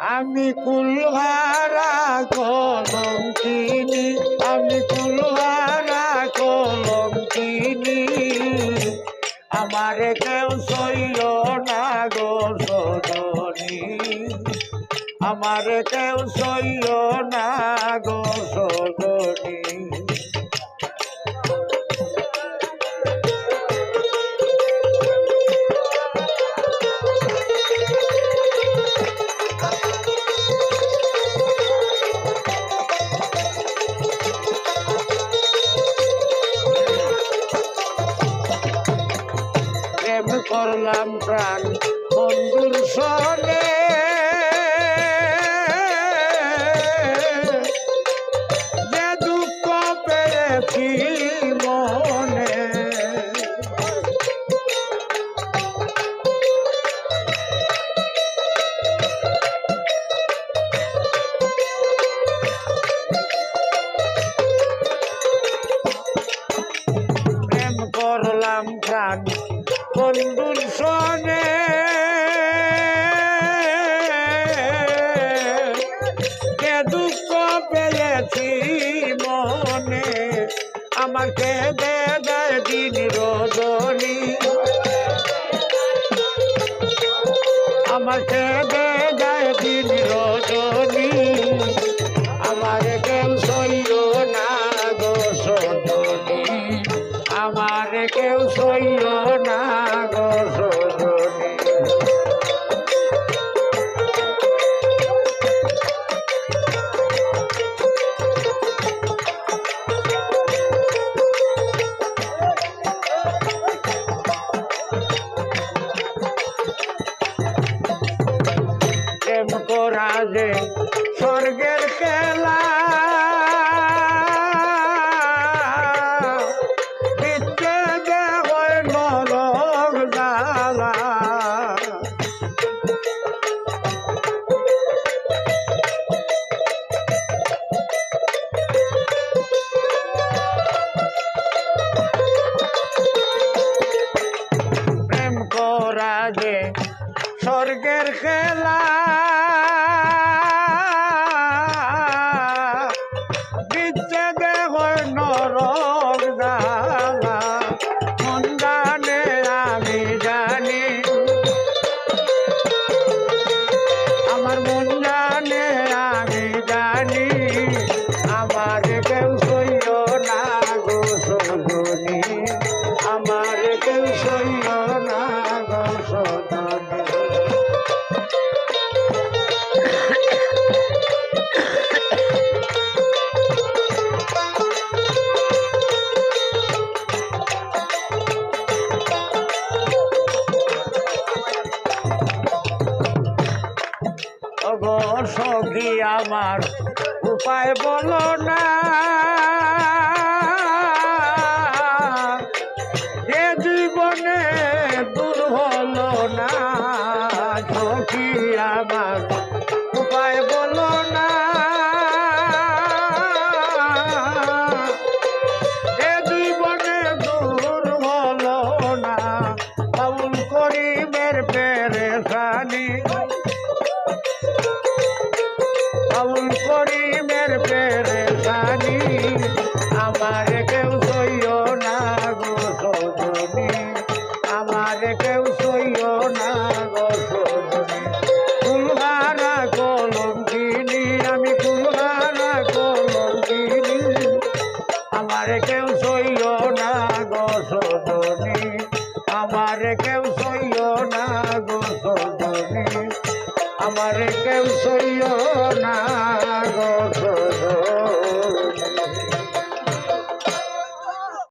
আমি কুলহারা কলম কিনি, আমি কুলহারা কলম কিনি। আমারে কেউ সইল না গো সজনী। আমারে কেউ সইল না গো সজনী। করলাম প্রাণ। বন্ধুর সনে বন্ধুর সনে। কে দুঃখ পেয়েছি মনে আমার কে দেয় দিন রজনী। আমাকে দে কেউ সইল না গো স্বর্গের খেলা। আমার উপায় বলো না। এ জীবনে দূর হলো না, সখী আমার উপায় বলো না। এ জীবনে দূর হলো না, বাউল করিমের পেরেশানি। বাউল আমার কেউ সইও না গো সজনী। আমার কেউ সইও না গো সজনী। কুলহারা কলম আমি কুলহারা কলম আমার কেউ সইও না গো সজনী। আমার কেউ সইও না গো সজনী। আমার কেউ সইও না গো সজনী।